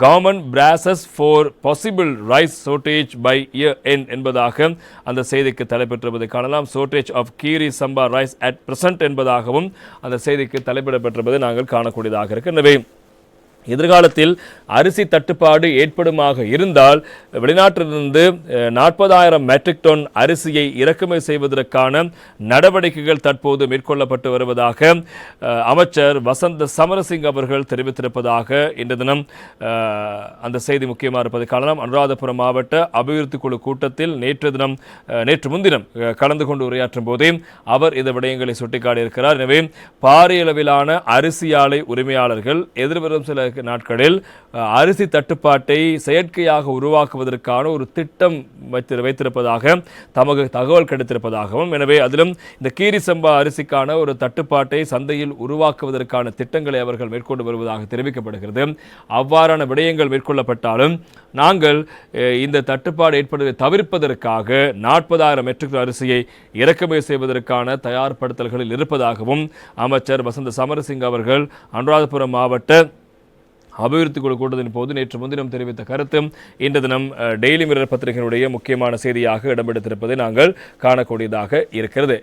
Government process for possible rice shortage by year end என்பதாக அந்த செய்திக்கு தலைப்பெற்றிருப்பதை காணலாம். ஷோர்டேஜ் ஆஃப் கீரி சம்பா ரைஸ் அட் பிரசன்ட் என்பதாகவும் அந்த செய்திக்கு தலைப்பிடப்பட்டிருப்பதை நாங்கள் காணக்கூடியதாக இருக்கு. எனவே எதிர்காலத்தில் அரிசி தட்டுப்பாடு ஏற்படுமாக இருந்தால் வெளிநாட்டிலிருந்து நாற்பதாயிரம் மெட்ரிக் டன் அரிசியை இறக்குமதி செய்வதற்கான நடவடிக்கைகள் தற்போது மேற்கொள்ளப்பட்டு வருவதாக அமைச்சர் வசந்த சமரசிங் அவர்கள் தெரிவித்திருப்பதாக இன்று தினம் அந்த செய்தி முக்கியமாக இருப்பதை காரணம் அனுராதபுரம் மாவட்ட அபிவிருத்தி குழு கூட்டத்தில் நேற்று தினம் நேற்று முன்தினம் கலந்து கொண்டு உரையாற்றும் போதே அவர் இந்த விடயங்களை சுட்டிக்காட்டியிருக்கிறார். எனவே பாரிய அளவிலான அரிசி ஆலை உரிமையாளர்கள் எதிர்வரும் சில நாட்களில் அரிசி தட்டுப்பாட்டை செயற்கையாக உருவாக்குவதற்கான ஒரு திட்டம் வைத்து வைத்திருப்பதாக தமக்கு தகவல் கிடைத்திருப்பதாகவும் எனவே அதிலும் இந்த கீரி சம்பா அரிசிக்கான ஒரு தட்டுப்பாட்டை சந்தையில் உருவாக்குவதற்கான திட்டங்களை அவர்கள் மேற்கொண்டு வருவதாக தெரிவிக்கப்படுகிறது. அவ்வாறான விடயங்கள் மேற்கொள்ளப்பட்டாலும் நாங்கள் இந்த தட்டுப்பாடு ஏற்படுவதை தவிர்ப்பதற்காக நாற்பதாயிரம் மெட்ரிக் அரிசியை இறக்குமதி செய்வதற்கான தயார்படுத்தல்களில் இருப்பதாகவும் அமைச்சர் வசந்த சமரசிங் அவர்கள் அனுராதபுரம் மாவட்ட அபிவிருத்தி குழு கூட்டத்தின் போது நேற்று முன்தினம் தெரிவித்த கருத்து இன்று தினம் டெய்லி மிரர் பத்திரிகையினுடைய முக்கியமான செய்தியாக இடம்பெடுத்திருப்பதை நாங்கள் காணக்கூடியதாக இருக்கிறது.